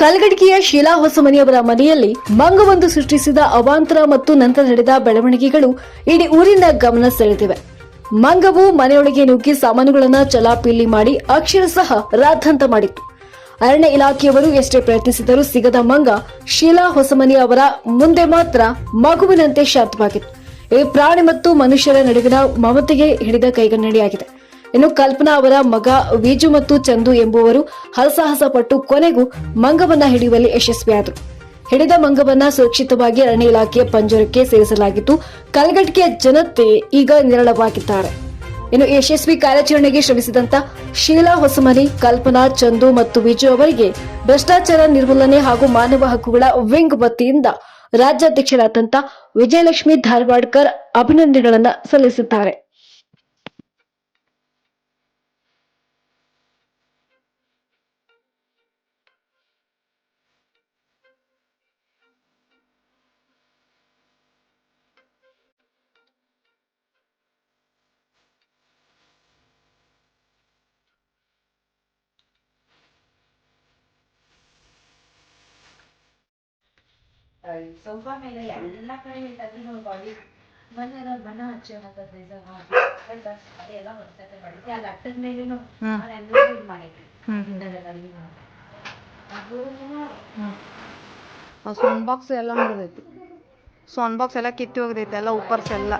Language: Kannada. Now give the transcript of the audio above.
ಕಲ್ಗಡಿಕೆಯ ಶೀಲಾ ಹೊಸಮನಿಯವರ ಮನೆಯಲ್ಲಿ ಮಂಗವೊಂದು ಸೃಷ್ಟಿಸಿದ ಅವಾಂತರ ಮತ್ತು ನಂತರ ನಡೆದ ಬೆಳವಣಿಗೆಗಳು ಇಡೀ ಊರಿನ ಗಮನ ಸೆಳೆದಿವೆ. ಮಂಗವು ಮನೆಯೊಳಗೆ ನುಗ್ಗಿ ಸಾಮಾನುಗಳನ್ನು ಚಲಾಪಿಲ್ಲಿ ಮಾಡಿ ಅಕ್ಷರ ಸಹ ರಾದ್ಧಾಂತ ಮಾಡಿತ್ತು. ಅರಣ್ಯ ಇಲಾಖೆಯವರು ಎಷ್ಟೇ ಪ್ರಯತ್ನಿಸಿದರೂ ಸಿಗದ ಮಂಗ ಶೀಲಾ ಹೊಸಮನಿ ಅವರ ಮುಂದೆ ಮಾತ್ರ ಮಗುವಿನಂತೆ ಶಾಂತವಾಗಿತ್ತು. ಈ ಪ್ರಾಣಿ ಮತ್ತು ಮನುಷ್ಯರ ನಡುವಿನ ಮಮತೆಗೆ ಹಿಡಿದ ಕೈಗನ್ನಡಿಯಾಗಿದೆ. ಇನ್ನು ಕಲ್ಪನಾ ಅವರ ಮಗ ವೀಜು ಮತ್ತು ಚಂದು ಎಂಬುವರು ಹರಸಾಹಸ ಪಟ್ಟು ಕೊನೆಗೂ ಮಂಗವನ್ನ ಹಿಡಿಯುವಲ್ಲಿ ಯಶಸ್ವಿಯಾದರು. ಹಿಡಿದ ಮಂಗವನ್ನ ಸುರಕ್ಷಿತವಾಗಿ ಅರಣ್ಯ ಇಲಾಖೆಯ ಪಂಜರಕ್ಕೆ ಸೇರಿಸಲಾಗಿತ್ತು. ಕಲ್ಗಟ್ಟಿಗೆಯ ಜನತೆ ಈಗ ನಿರಳವಾಗಿದ್ದಾರೆ. ಇನ್ನು ಯಶಸ್ವಿ ಕಾರ್ಯಾಚರಣೆಗೆ ಶ್ರಮಿಸಿದಂತ ಶೀಲಾ ಹೊಸಮನಿ, ಕಲ್ಪನಾ, ಚಂದು ಮತ್ತು ವಿಜು ಅವರಿಗೆ ಭ್ರಷ್ಟಾಚಾರ ನಿರ್ಮೂಲನೆ ಹಾಗೂ ಮಾನವ ಹಕ್ಕುಗಳ ವಿಂಗ್ ವತಿಯಿಂದ ರಾಜ್ಯಾಧ್ಯಕ್ಷರಾದಂತ ವಿಜಯಲಕ್ಷ್ಮಿ ಧಾರವಾಡ್ಕರ್ ಅಭಿನಂದನೆಗಳನ್ನು ಸಲ್ಲಿಸಿದ್ದಾರೆ. ಸೋಫಾ ಮೇಲೆ ಎಲ್ಲ ಕಡೆ ಇಟ್ಟದ್ರು ಬಾಡಿ ಮೊನ್ನೆ ನಾನು ಬಣ್ಣ ಹಚ್ಚಿ ಅನ್ನೋದು reason ಆಯ್ತಾ? ಅದೆಲ್ಲ ಹೊರತತೆ ಮಾಡಿದ್ದೆ ಅದು ಅಟ್ಟದ ಮೇಲೇನು ಅದೆಲ್ಲ ಇದು ಮಾಡಿದ್ವಿ ಸೌಂಡ್ ಬಾಕ್ಸ್ ಎಲ್ಲ ಮುಗಿದೈತಿ ಸೌಂಡ್ ಬಾಕ್ಸ್ ಎಲ್ಲ ಕಿತ್ತು ಹೋಗದೈತಿ ಎಲ್ಲ ಉಪ್ಪರ್ಸ್ ಎಲ್ಲ